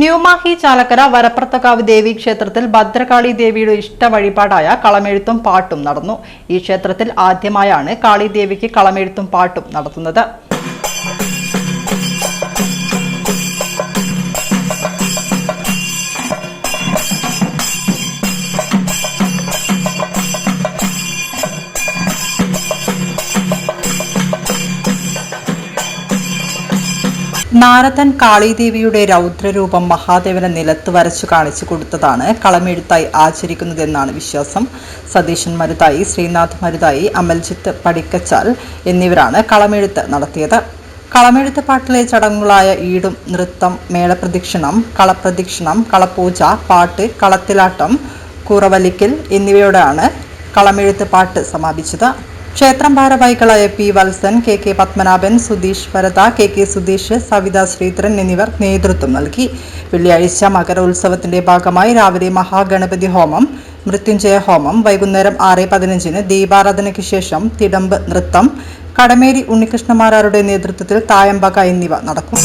ന്യൂമാഹി ചാലക്കര വരപ്രത്തക്കാവ് ദേവി ക്ഷേത്രത്തിൽ ഭദ്രകാളി ദേവിയുടെ ഇഷ്ട വഴിപാടായ കളമെഴുത്തും പാട്ടും നടന്നു. ഈ ക്ഷേത്രത്തിൽ ആദ്യമായാണ് കാളി ദേവിക്ക് കളമെഴുത്തും പാട്ടും നടത്തുന്നത്. നാരദൻ കാളിദേവിയുടെ രൗദ്രരൂപം മഹാദേവനെ നിലത്ത് വരച്ചു കാണിച്ചു കൊടുത്തതാണ് കളമെഴുത്തായി ആചരിക്കുന്നതെന്നാണ് വിശ്വാസം. സതീശൻ മരുതായി ശ്രീനാഥ് മരുതായി അമൽജിത്ത് പടിക്കച്ചാൽ എന്നിവരാണ് കളമെഴുത്ത് നടത്തിയത്. കളമെഴുത്ത് പാട്ടിലെ ചടങ്ങുകളായ ഈടും നൃത്തം മേളപ്രദക്ഷിണം കളപ്രദക്ഷിണം കളപ്പൂജ പാട്ട് കളത്തിലാട്ടം കുറവലിക്കൽ എന്നിവയോടാണ് കളമെഴുത്ത് പാട്ട് സമാപിച്ചത്. ക്ഷേത്രം ഭാരവാഹികളായ P Valsan K K Padmanabhan Sudheesh Bharatha K K Sudheesh Savitha Sreedharan എന്നിവർ നേതൃത്വം നൽകി. വെള്ളിയാഴ്ച മകരോത്സവത്തിന്റെ ഭാഗമായി രാവിലെ മഹാഗണപതി ഹോമം മൃത്യുഞ്ജയ ഹോമം വൈകുന്നേരം ആറ് പതിനഞ്ചിന് ദീപാരാധനയ്ക്ക് ശേഷം തിടമ്പ് നൃത്തം കടമേരി ഉണ്ണികൃഷ്ണമാരാരുടെ നേതൃത്വത്തിൽ തായമ്പക എന്നിവ നടക്കും.